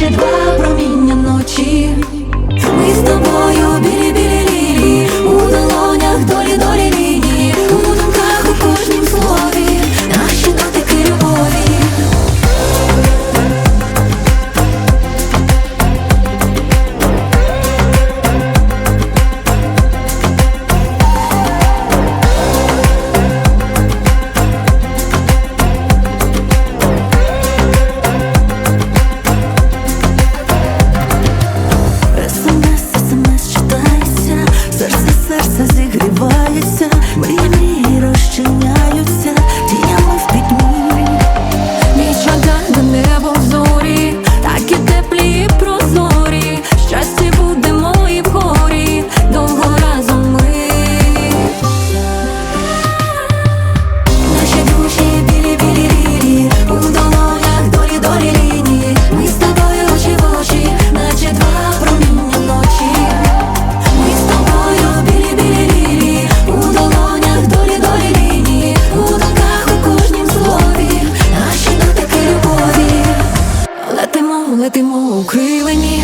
ще два проміння ночі. летимо у крилені.